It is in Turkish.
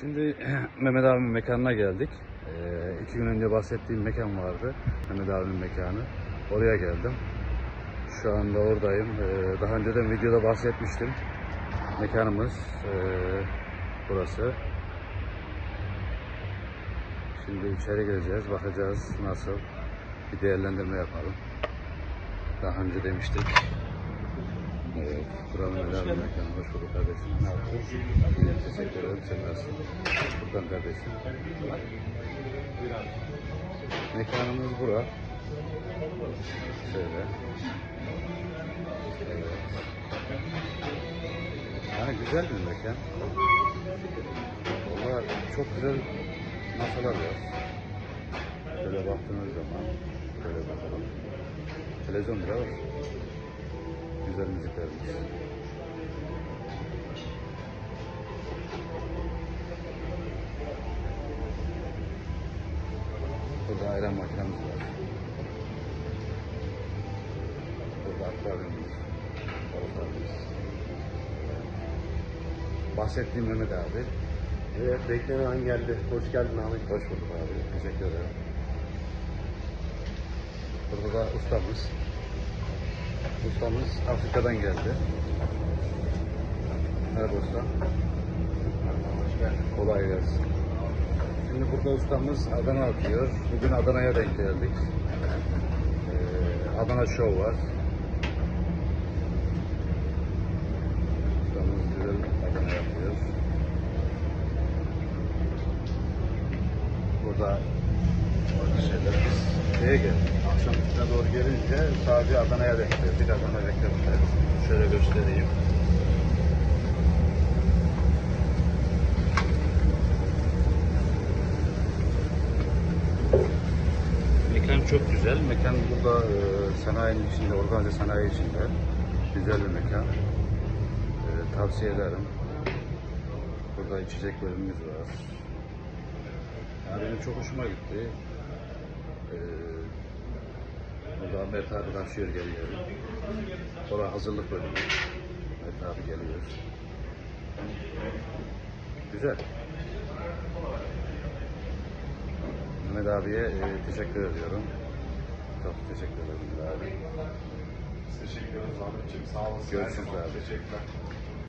Şimdi Mehmet abimin mekanına geldik. Ee, iki gün önce bahsettiğim mekan vardı. Mehmet abimin mekanı. Oraya geldim. Şu anda oradayım. Ee, daha önceden videoda bahsetmiştim. Mekanımız ee, burası. Şimdi içeri gireceğiz. Bakacağız nasıl. Bir değerlendirme yapalım. Daha önce demiştik. Evet, buranın önemli mekanı. Hoş bulduk kardeşim. Ne yaptın? Teşekkür ederim. Sen nasılsın? Buradan kardeşim. Mekanımız bura. Şöyle. Evet. Yani güzel bir mekan. Valla çok güzel masalar var. Şöyle baktığınız zaman şöyle bakalım. Televizyon bile var. Güzel müziklerimiz. Burada ayran makinemiz var. Burada akvaryumumuz. balıklarımız. Bahsettiğim Mehmet abi. Evet, beklenen an geldi. Hoş geldin Ahmet. Hoş bulduk abi. Teşekkür ederim. Burada da ustamız. Ustamız Afrika'dan geldi. Merhaba usta. Kolay gelsin. Şimdi burada ustamız Adana atıyor. Bugün Adana'ya denk geldik. Ee, Adana Show var. Ustamız güzel Adana yapıyor. Burada şeyler biz şeye geldik. Akşam üstüne doğru gelince sadece Adana'ya denk geldik. Adana beklemede. Şöyle göstereyim. Mekan çok güzel. Mekan burada e, sanayinin içinde, organize sanayi içinde. Güzel bir mekan. E, tavsiye ederim. Burada içecek bölümümüz var. Yani benim çok hoşuma gitti. Ee, burada Mert abi taşıyor geliyor. Sonra hazırlık bölümü. Mert abi geliyor. Güzel. Mehmet abiye e, teşekkür ediyorum. Çok teşekkür ederim Mehmet abi. Teşekkür ederiz Ahmetciğim. Sağ olasın. Görüşürüz abi. Teşekkürler.